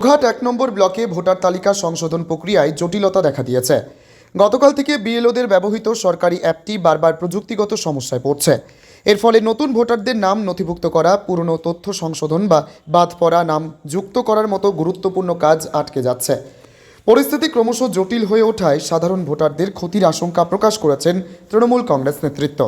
ঘাট এক নম্বর ব্লকে ভোটার তালিকা সংশোধন প্রক্রিয়ায় জটিলতা দেখা দিয়েছে। গতকাল থেকে বিএলওদের ব্যবহৃত সরকারি অ্যাপটি বারবার প্রযুক্তিগত সমস্যায় পড়ছে। এর ফলে নতুন ভোটারদের নাম নথিভুক্ত করা, পুরনো তথ্য সংশোধন বা বাদ পড়া, নাম যুক্ত করার মতো গুরুত্বপূর্ণ কাজ আটকে যাচ্ছে। পরিস্থিতি ক্রমশ জটিল হয়ে ওঠায় সাধারণ ভোটারদের ক্ষতির আশঙ্কা প্রকাশ করেছেন তৃণমূল কংগ্রেস নেতৃত্ব।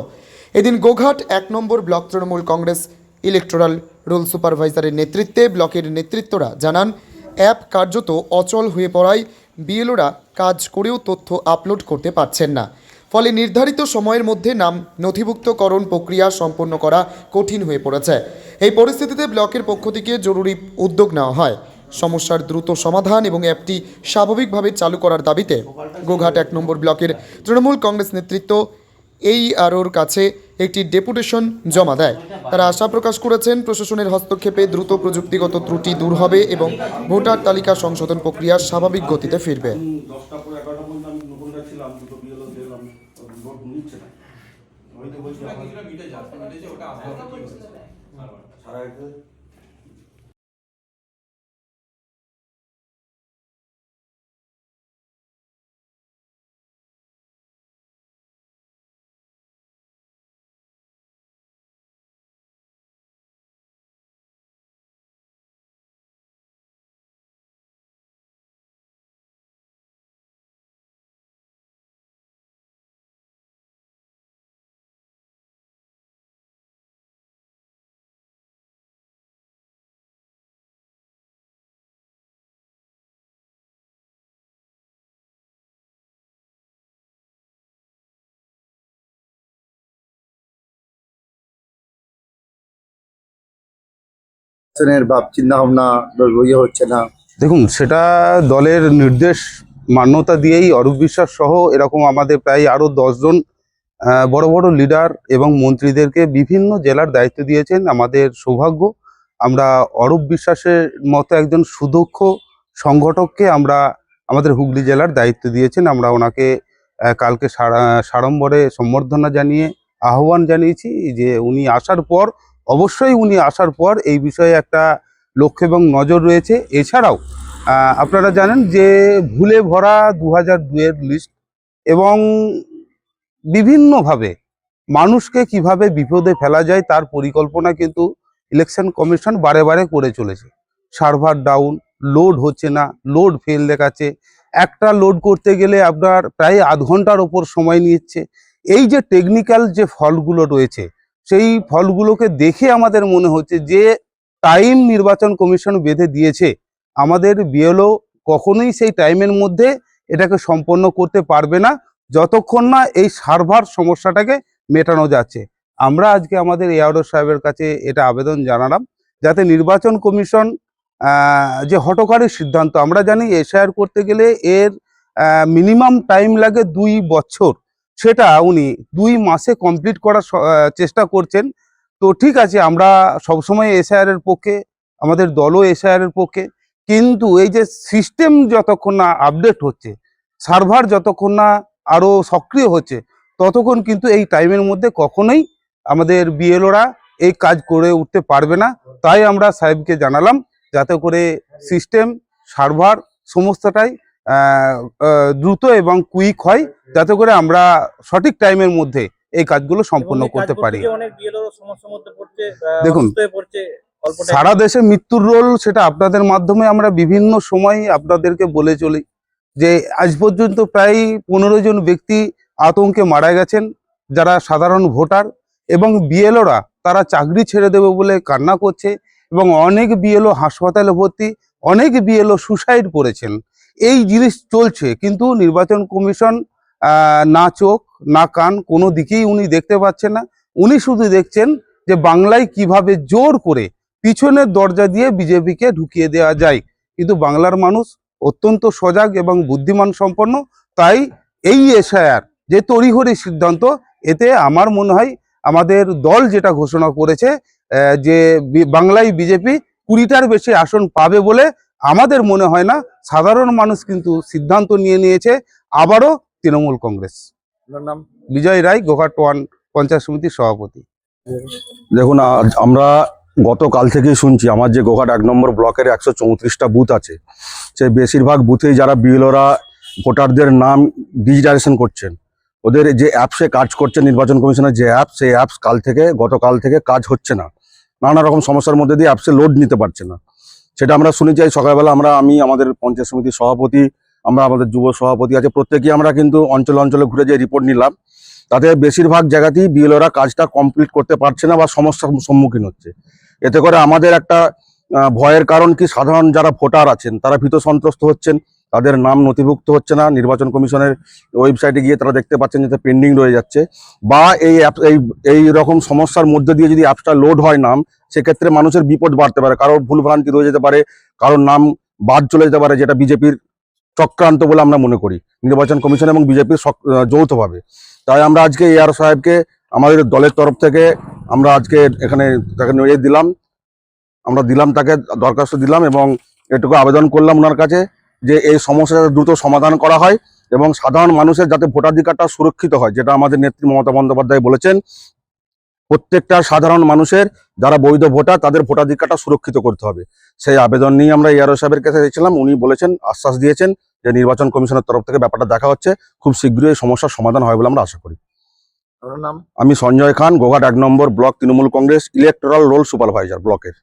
এদিন গোঘাট এক number block Trinamool Congress electoral roll সুপারভাইজারের নেতৃত্বে ব্লকের নেতৃত্বরা জানান অ্যাপ কার্যত অচল হয়ে পড়ায় বিএলওরা কাজ করেও তথ্য আপলোড করতে পারছেন না। ফলে নির্ধারিত সময়ের মধ্যে নাম নথিভুক্তকরণ প্রক্রিয়া সম্পন্ন করা কঠিন হয়ে পড়েছে। এই পরিস্থিতিতে ব্লকের পক্ষ থেকে জরুরি উদ্যোগ নেওয়া হয়। সমস্যার দ্রুত সমাধান এবং অ্যাপটি স্বাভাবিকভাবে চালু করার দাবিতে গোঘাট এক নম্বর ব্লকের তৃণমূল কংগ্রেস নেতৃত্ব এই আরওর কাছে একটি ডেপুটেশন জমা দেয় তারা আশা প্রকাশ করেছেন প্রশাসনের হস্তক্ষেপে দ্রুত প্রযুক্তিগত ত্রুটি দূর হবে এবং ভোটার তালিকা সংশোধন প্রক্রিয়া স্বাভাবিক গতিতে ফিরবে দশটা নির্বাচনের ভাব চিন্তা ভাবনা ইয়ে হচ্ছে না। দেখুন, সেটা দলের নির্দেশ, মান্যতা দিয়েই অরূপ বিশ্বাস সহ এরকম আমাদের প্রায় আরও দশজন বড় বড় লিডার এবং মন্ত্রীদেরকে বিভিন্ন জেলার দায়িত্ব দিয়েছেন আমাদের সৌভাগ্য। আমরা অরূপ বিশ্বাসের মতো একজন সুদক্ষ সংগঠককে আমরা আমাদের হুগলি জেলার দায়িত্ব দিয়েছেন। আমরা ওনাকে কালকে সাড়া- সাড়ম্বরে সম্বর্ধনা জানিয়ে আহ্বান জানিয়েছি যে উনি আসার পর অবশ্যই উনি আসার পর এই বিষয়ে একটা লক্ষ্য এবং নজর রয়েছে। এছাড়াও আপনারা জানেন যে ভুলে ভরা দু হাজার দুয়ের লিস্ট এবং বিভিন্নভাবে মানুষকে কীভাবে বিপদে ফেলা যায় তার পরিকল্পনা কিন্তু ইলেকশন কমিশন বারে বারে করে চলেছে। সার্ভার ডাউন লোড হচ্ছে না লোড ফেল দেখাচ্ছে। একটা লোড করতে গেলে আপনার প্রায় আধ ঘণ্টার ওপর সময় নিচ্ছে। এই যে টেকনিক্যাল যে ফলগুলো রয়েছে সেই ফলগুলোকে দেখে আমাদের মনে হচ্ছে যে টাইম নির্বাচন কমিশন বেঁধে দিয়েছে। আমাদের বিএলও কখনোই সেই টাইমের মধ্যে এটাকে সম্পন্ন করতে পারবে না, যতক্ষণ না এই সার্ভার সমস্যাটাকে মেটানো যাচ্ছে। আমরা আজকে আমাদের এআরও সাহেবের কাছে এটা আবেদন জানালাম, যাতে নির্বাচন কমিশন যে হটকারী সিদ্ধান্ত, আমরা জানি এসআইআর করতে গেলে এর মিনিমাম টাইম লাগে দুই বছর। সেটা উনি দুই মাসে কমপ্লিট করার চেষ্টা করছেন। তো ঠিক আছে, আমরা সবসময় এসআইআর এর পক্ষে, আমাদের দলও এসআইআর এর পক্ষে, কিন্তু এই যে সিস্টেম যতক্ষণ না আপডেট হচ্ছে সার্ভার যতক্ষণ না আরও সক্রিয় হচ্ছে, ততক্ষণ কিন্তু এই টাইমের মধ্যে কখনোই আমাদের বিএলওরা এই কাজ করে উঠতে পারবে না। তাই আমরা সাহেবকে জানালাম, যাতে করে সিস্টেম সার্ভার সমস্তটাই দ্রুত এবং কুইক হয় যাতে করে আমরা সঠিক টাইমের মধ্যে এই কাজগুলো সম্পন্ন করতে পারি। দেখুন, সারা দেশে মৃত্যুর রোল সেটা আপনাদের মাধ্যমে আমরা বিভিন্ন সময় আপনাদেরকে বলে চলি যে আজ পর্যন্ত প্রায় পনেরো জন ব্যক্তি আতঙ্কে মারা গেছেন যারা সাধারণ ভোটার এবং বিএলওরা তারা চাকরি ছেড়ে দেবে বলে কান্না করছে এবং অনেক বিএলও হাসপাতালে ভর্তি অনেক বিএলও সুসাইড করেছেন। এই জিনিস চলছে, কিন্তু নির্বাচন কমিশন না চোখ, না কান, কোনো দিকেই উনি দেখতে পাচ্ছেন না। উনি শুধু দেখছেন যে বাংলায় কীভাবে জোর করে পিছনের দরজা দিয়ে বিজেপিকে ঢুকিয়ে দেওয়া যায়। কিন্তু বাংলার মানুষ অত্যন্ত সজাগ এবং বুদ্ধিমান সম্পন্ন, তাই এই এসআইআর যে তড়িঘড়ি সিদ্ধান্ত, এতে আমার মনে হয় আমাদের দল যেটা ঘোষণা করেছে যে বাংলায় বিজেপি কুড়িটার বেশি আসন পাবে বলে আমাদের মনে হয় না সাধারণ মানুষ কিন্তু সিদ্ধান্ত নিয়ে নিয়েছে আবারও তৃণমূল কংগ্রেস। নাম? বিজয় রায় গোঘাট ওয়ান পঞ্চায়েত সমিতির সভাপতি। দেখুন আমরা গতকাল থেকেই শুনছি আমার যে গোঘাট এক নম্বর ব্লকের একশো চৌত্রিশটা বুথ আছে সেই বেশিরভাগ বুথেই যারা বিএলওরা ভোটারদের নাম ডিজিটাইজেশন করছেন ওদের যে অ্যাপসে কাজ করছে নির্বাচন কমিশনের যে অ্যাপ সেই অ্যাপস কাল থেকে গতকাল থেকে কাজ হচ্ছে না। নানা রকম সমস্যার মধ্যে দিয়ে অ্যাপসে লোড নিতে পারছে না। সেটা আমরা শুনেছি সকালবেলা আমরা, আমি, আমাদের পঞ্চায়েত সমিতির সভাপতি, আমরা আমাদের যুব সভাপতি আছে, প্রত্যেকেই আমরা কিন্তু অঞ্চল অঞ্চলে ঘুরে যে রিপোর্ট নিলাম। তাতে বেশিরভাগ জায়গাতেই বিএলওরা কাজটা কমপ্লিট করতে পারছে না বা সমস্যার সম্মুখীন হচ্ছে। এতে করে আমাদের একটা ভয়ের কারণ কি, সাধারণ যারা ভোটার আছেন, তারা ভীত সন্ত্রস্ত হচ্ছেন। তাদের নাম নথিভুক্ত হচ্ছে না। নির্বাচন কমিশনের ওয়েবসাইটে গিয়ে তারা দেখতে পাচ্ছেন যে পেন্ডিং রয়ে যাচ্ছে। বা এই অ্যাপ এই এই রকম সমস্যার মধ্যে দিয়ে যদি অ্যাপসটা লোড হয় নাম, সেক্ষেত্রে মানুষের বিপদ বাড়তে পারে। কারোর ভুলভ্রান্তি রয়ে যেতে পারে, কারোর নাম বাদ চলে যেতে পারে, যেটা বিজেপির চক্রান্ত বলে আমরা মনে করি। নির্বাচন কমিশন এবং বিজেপির যৌথভাবে। তাই আমরা আজকে এআর সাহেবকে, আমাদের দলের তরফ থেকে আমরা আজকে এখানে তাকে নিয়ে দিলাম। আমরা দিলাম, তাকে দরখাস্ত দিলাম এবং এটুকু আবেদন করলাম ওনার কাছে। যে এই সমস্যাটা দ্রুত সমাধান করা হয় এবং সাধারণ মানুষের যাতে ভোটাধিকারটা সুরক্ষিত হয় যেটা আমাদের নেত্রী মমতা বন্দ্যোপাধ্যায় বলেছেন প্রত্যেকটা সাধারণ মানুষের যারা বৈধ ভোটার তাদের ভোটাধিকারটা সুরক্ষিত করতে হবে। সেই আবেদন নিয়ে আমরা ইয়ারো সাহেবের কাছে গেছিলাম উনি বলেছেন আশ্বাস দিয়েছেন যে নির্বাচন কমিশনের তরফ থেকে ব্যাপারটা দেখা হচ্ছে খুব শীঘ্রই এই সমস্যার সমাধান হয় বলে আমরা আশা করি। আমি সঞ্জয় খান গোঘাট এক number block Trinamool Congress electoral roll supervisor ব্লকের।